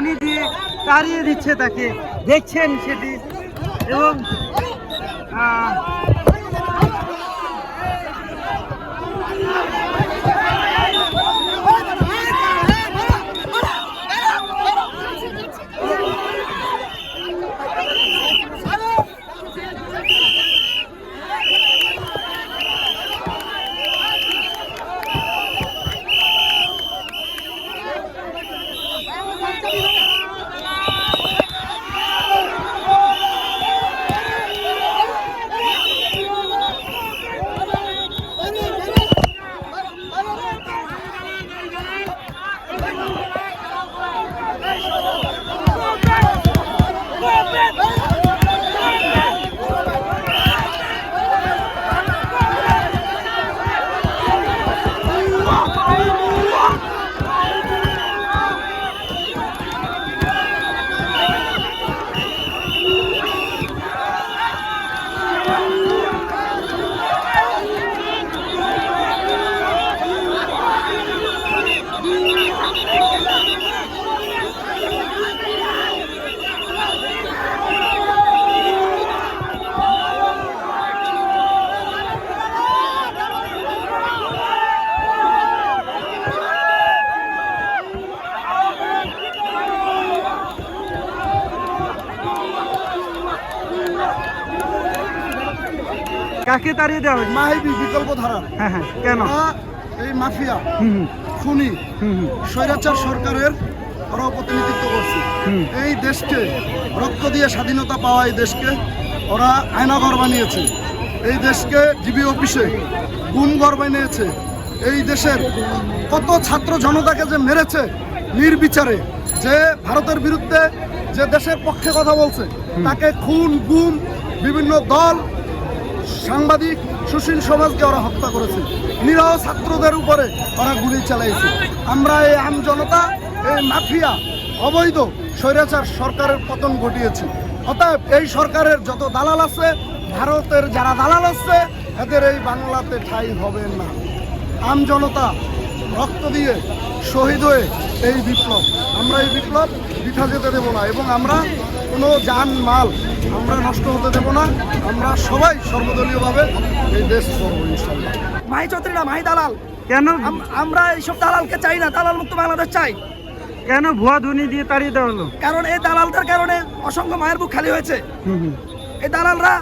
ধ্বনি দিয়ে তাড়িয়ে দিচ্ছে তাকে। দেখছেন সেটি। এবং কাকে তাড়িয়ে দেওয়া হয়েছে? মাহিবি বিকল্প ধারা। হ্যাঁ হ্যাঁ কেন? এই মাফিয়া খুনি স্বৈরাচার সরকারের ওরা প্রতিনিধিত্ব করছে এই দেশকে রক্ত দিয়ে স্বাধীনতা পাওয়া এই দেশকে ওরা আয়নাঘর বানিয়েছে। এই দেশকে জিবি অফিসে গুমঘর বানিয়েছে। এই দেশের কত ছাত্র জনতাকে যে মেরেছে নির্বিচারে যে ভারতের বিরুদ্ধে যে দেশের পক্ষে কথা বলছে তাকে খুন গুম বিভিন্ন দল সাংবাদিক সুশীল সমাজকে ওরা হত্যা করেছে। নিরহ ছাত্রদের উপরে ওরা গুলি চালাইছে। আমরা এই আম জনতা, এই মাফিয়া, অবৈধ স্বৈরাচার সরকারের পতন ঘটিয়েছি। অতএব এই সরকারের যত দালাল আছে, ভারতের যারা দালাল আছে, এদের এই বাংলাতে ঠাই হবে না। আম জনতা, রক্ত দিয়ে শহীদ হয়ে এই বিপ্লব। আমরা এই বিপ্লব বৃথা যেতে দেব না এবং আমরা কোনো যান মাল আমরা নষ্ট হতে দেব না আমরা সবাই সর্বদলীয়ভাবে এই দেশ করব ইনশাল্লাহ মাহি চৌধুরী না মাহি দালাল। কেন? আমরা এইসব দালালকে চাই না দালাল মুক্ত বাংলাদেশ চাই। কেন ভুয়া ধ্বনি দিয়ে তাড়িয়ে দেওয়া হলো? কারণ এই দালালদের কারণে অসংখ্য মায়ের বুক খালি হয়েছে। এই দালালরা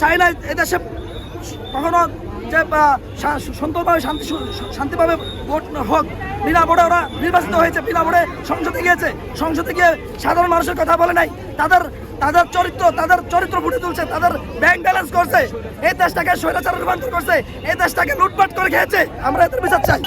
চায় না এদেশে কখনো যে সুন্দরভাবে শান্তি শান্তিভাবে ভোট হোক বিনা ভোটে ওরা নির্বাচিত হয়েছে বিনা ভোটে সংসদে গিয়েছে। সংসদে গিয়ে সাধারণ মানুষের কথা বলে নাই। তাদের তাদের চরিত্র তাদের চরিত্র ফুটে তুলছে, তাদের ব্যাংক ব্যালেন্স করছে। এই দেশটাকে স্বৈরাচার রূপান্তর করছে, এই দেশটাকে লুটপাট করে খেয়েছে। আমরা এদের বিচার চাই।